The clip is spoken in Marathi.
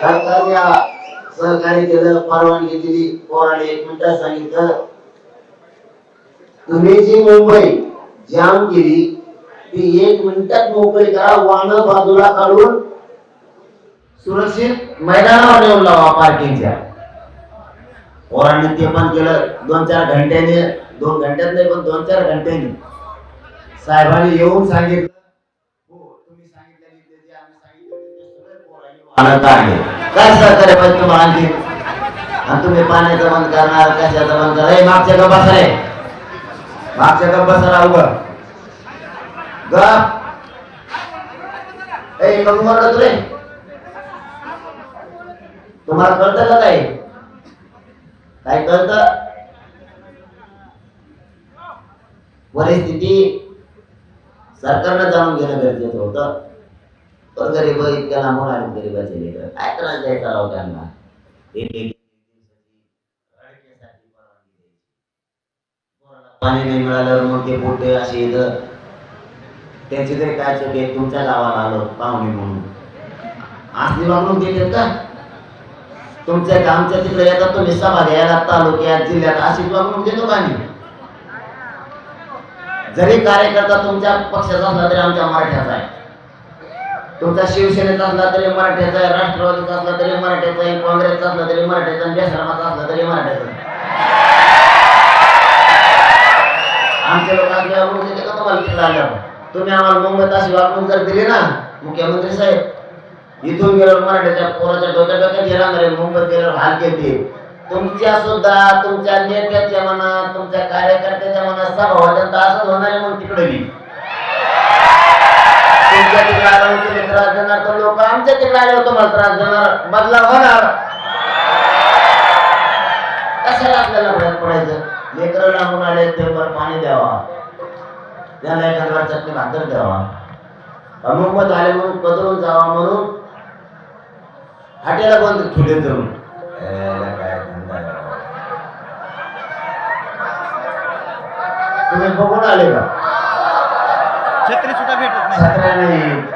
सरकारने सहकार्य केलं परवानगी दिली पोराने एक मिनिटात सांगितलं. तुम्ही जी मुंबई जाम केली ती एक मिनिटात मोकळी करा वाहन बाजूला काढून सुरक्षित मैदानावर नेऊन लावा पार्किंगच्या. पोरांनी ते पण केलं दोन चार घंट्याने दोन घंट्यात नाही पण दोन चार घंट्याने. साहेबांनी येऊन सांगितलं. पोरांनी आहे. काय सहकार्य पाहिजे तुम्हाला आणखी? आणि तुम्ही पाण्याचं बंद करणार कशाचं बंद करणार? मागच्या गप्पा सर मागच्या गप्पा सर अवघड. गप. ए कमी म्हणलं तुले तुम्हाला कळतं का काय काय कळतं? परिस्थिती सरकारनं जाणून घेणं गरजेचं होतं. पण गरीब इतक्या लांबून आले गरीबाचे लेकर. काय त्रास द्यायचा राव त्यांना? पाणी नाही मिळाल्यावर मग ते पोटे असे इथं त्यांची तरी काय चूक आहे? तुमच्या गावाला आलो पाहुणे म्हणून. असली वागणूक देतात का? तुमच्या आमच्या तिकडे येतात तुम्ही सभा घ्यायला तालुक्यात जिल्ह्यात अशी वागणूक देतो का आम्ही? जरी कार्यकर्ता तुमच्या पक्षाचा असला तरी आमच्या मराठ्याचा आहे. तुमचा शिवसेनेचा असला तरी मराठ्याचा आहे राष्ट्रवादीचा असला तरी मराठ्याचा आहे काँग्रेसचा असला तरी मराठ्याचा आहे बेसरमाचा असला तरी मराठ्याचा आमच्या आमचे लोक आपल्या का तुम्हाला तिकडे आल्यावर? तुम्ही आम्हाला मुंबईत अशी वागणूक जर दिली ना मुख्यमंत्री साहेब इथून गेल्यावर मराठ्याच्या पोराच्या डोक्या डोक्यात येणार आहे मुंबईत गेल्यावर हाल घेते तुमच्या सुद्धा तुमच्या नेत्याच्या मनात तुमच्या कार्यकर्त्याच्या मनात सभा होत्या असंच होणार आहे मग तिकडे आमच्या तिकडे आल्यावर तुम्हाला त्रास देणार बदलाव होणार. कशाला आपल्याला भरत पडायचं? लेकरं लांबून आले ते बरं पाणी द्यावा. त्याला एखाद्या चटणी भाकर द्यावा. मुंबईत आले म्हणून बदलून जावा म्हणून हाटेला बंद ठेवले धरून. तुम्ही बघून आले का? छत्री सुद्धा भेटत नाही. छत्र्या नाही.